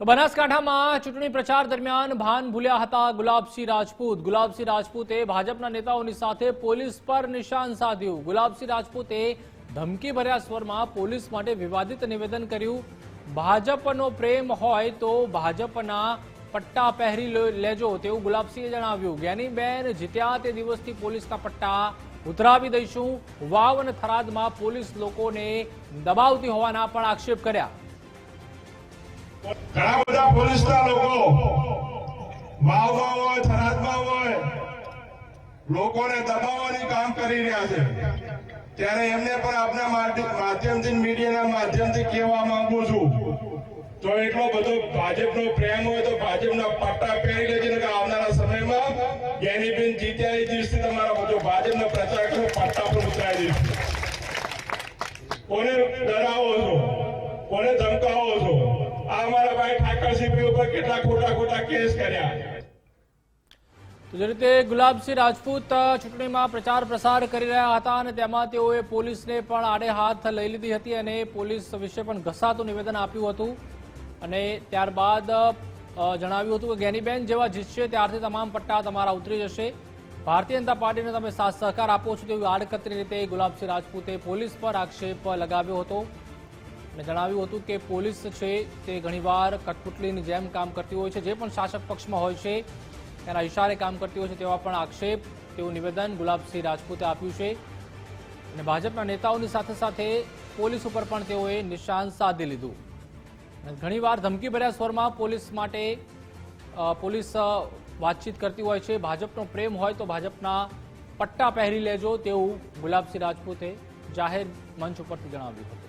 તો બનાસકાંઠામાં ચૂંટણી પ્રચાર દરમિયાન ભાન ભૂલ્યા હતા ગુલાબસિંહ રાજપૂત. ગુલાબસિંહ રાજપૂતે ભાજપના નેતાઓની સાથે પોલીસ પર નિશાન સાધ્યું. ગુલાબસિંહ રાજપૂતે ધમકીભર્યા સ્વરમાં પોલીસ માટે વિવાદિત નિવેદન કર્યું. ભાજપનો પ્રેમ હોય તો ભાજપના પટ્ટા પહેરી લેજો તેવું ગુલાબસિંહે જણાવ્યું. જ્ઞાનીબેન જીત્યા તે દિવસથી પોલીસના પટ્ટા ઉતરાવી દઈશું. વાવ અને થરાદમાં પોલીસ લોકોને દબાવતી હોવાના પણ આક્ષેપ કર્યા. ઘણા બધા પોલીસના લોકો વાવમાં હોય, થરાદમાં હોય, લોકોને દબાવવાની કામ કરી રહ્યા છે. ત્યારે એમને પણ આપના માધ્યમથી, મીડિયાના માધ્યમથી કહેવા માંગુ છું. તો એટલો બધો ભાજપનો પ્રેમ હોય તો ભાજપના પટ્ટા પહેરી લેજે, નકર આવનારા સમયમાં જ્ઞાનીબેન જીત્યા એ દિવસથી તમારા બધો ભાજપના પ્રચાર પટ્ટા પર ઉતરાઈ દઈશું કોને ડરાવો છો? કોને ધમકાવો છો? તો જે રીતે ગુલાબસિંહ રાજપૂત ચૂંટણીમાં પ્રચાર પ્રસાર કરી રહ્યા હતા અને તેમાં તેઓએ પોલીસને પણ આડે હાથ લઈ લીધી હતી અને પોલીસ વિશે પણ ઘસાતું નિવેદન આપ્યું હતું. અને ત્યારબાદ જણાવ્યું હતું કે ગેનીબેન જેવા જીતશે ત્યારથી તમામ પટ્ટા તમારા ઉતરી જશે. ભારતીય જનતા પાર્ટીને તમે સાથ સહકાર આપો છો તેવી આડકતરી રીતે ગુલાબસિંહ રાજપૂતે પોલીસ પર આક્ષેપ લગાવ્યો હતો. અને જણાવ્યું હતું કે પોલીસ છે તે ઘણીવાર કઠપુતલીની જેમ કામ કરતી હોય છે. જે પણ શાસક પક્ષમાં હોય છે, તેના ઇશારે કામ કરતી હોય છે તેવા પણ આક્ષેપ તેવું નિવેદન ગુલાબસિંહ રાજપૂતે આપ્યું છે. અને ભાજપના નેતાઓની સાથે સાથે પોલીસ ઉપર પણ તેઓએ નિશાન સાધી લીધું. ઘણીવાર ધમકીભર્યા સ્વરમાં પોલીસ માટે પોલીસ વાતચીત કરતી હોય છે. ભાજપનો પ્રેમ હોય તો ભાજપના પટ્ટા પહેરી લેજો તેવું ગુલાબસિંહ રાજપૂતે જાહેર મંચ ઉપરથી જણાવ્યું હતું.